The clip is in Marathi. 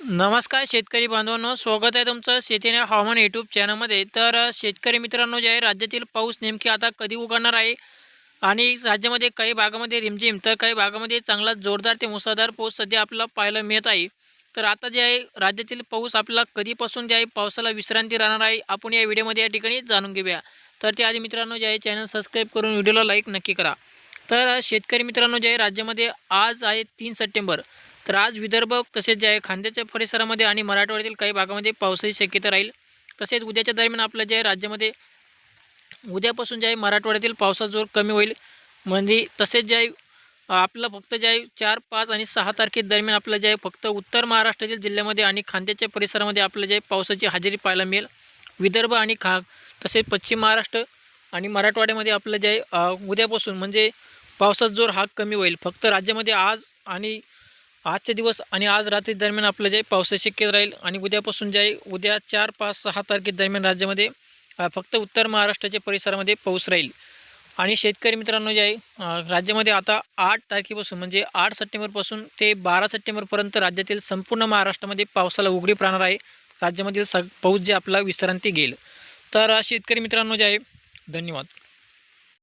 नमस्कार शेतकरी बांधवांनो स्वागत आहे तुमचं शेतीने हवामान यूट्यूब चॅनलमध्ये तर शेतकरी मित्रांनो जे आहे राज्यातील पाऊस नेमकी आता कधी उघडणार आहे? आणि राज्यामध्ये काही भागामध्ये रिमझिम तर काही भागामध्ये चांगला जोरदार ते मुसळधार पाऊस सध्या आपल्याला पाहायला मिळत आहे. तर आता जे आहे राज्यातील पाऊस आपल्याला कधीपासून जे आहे पावसाला विश्रांती राहणार आहे आपण या व्हिडिओमध्ये या ठिकाणी जाणून घेऊया. तर त्याआधी मित्रांनो जे आहे चॅनल सबस्क्राईब करून व्हिडिओला लाईक नक्की करा. तर शेतकरी मित्रांनो जे आहे राज्यामध्ये आज आहे तीन सप्टेंबर. तर आज विदर्भ तसेच जे आहे खांद्याच्या परिसरामध्ये आणि मराठवाड्यातील काही भागामध्ये पावसाची शक्यता राहील. तसेच उद्याच्या दरम्यान आपलं जे आहे राज्यामध्ये उद्यापासून जे आहे मराठवाड्यातील पावसाचा जोर कमी होईल. म्हणजे तसेच जे आहे आपलं फक्त जे आहे चार पाच आणि सहा तारखे दरम्यान आपलं जे आहे फक्त उत्तर महाराष्ट्रातील जिल्ह्यामध्ये आणि खांद्याच्या परिसरामध्ये आपलं जे आहे पावसाची हजेरी पाहायला मिळेल. विदर्भ आणि खा तसेच पश्चिम महाराष्ट्र आणि मराठवाड्यामध्ये आपलं जे आहे उद्यापासून म्हणजे पावसाचा जोर हा कमी होईल. फक्त राज्यामध्ये आज आणि आजचे दिवस आणि आज रात्री दरम्यान आपलं जे पावसाची शक्यता राहील आणि उद्यापासून जे आहे उद्या चार पाच सहा तारखे दरम्यान राज्यामध्ये फक्त उत्तर महाराष्ट्राच्या परिसरामध्ये पाऊस राहील. आणि शेतकरी मित्रांनो जे आहे राज्यामध्ये आता आठ तारखेपासून म्हणजे आठ सप्टेंबरपासून ते बारा सप्टेंबरपर्यंत राज्यातील संपूर्ण महाराष्ट्रामध्ये पावसाला उघडीप राहणार आहे. राज्यामधील सग पाऊस जे आपला विश्रांती घेईल. तर शेतकरी मित्रांनो जे आहे धन्यवाद.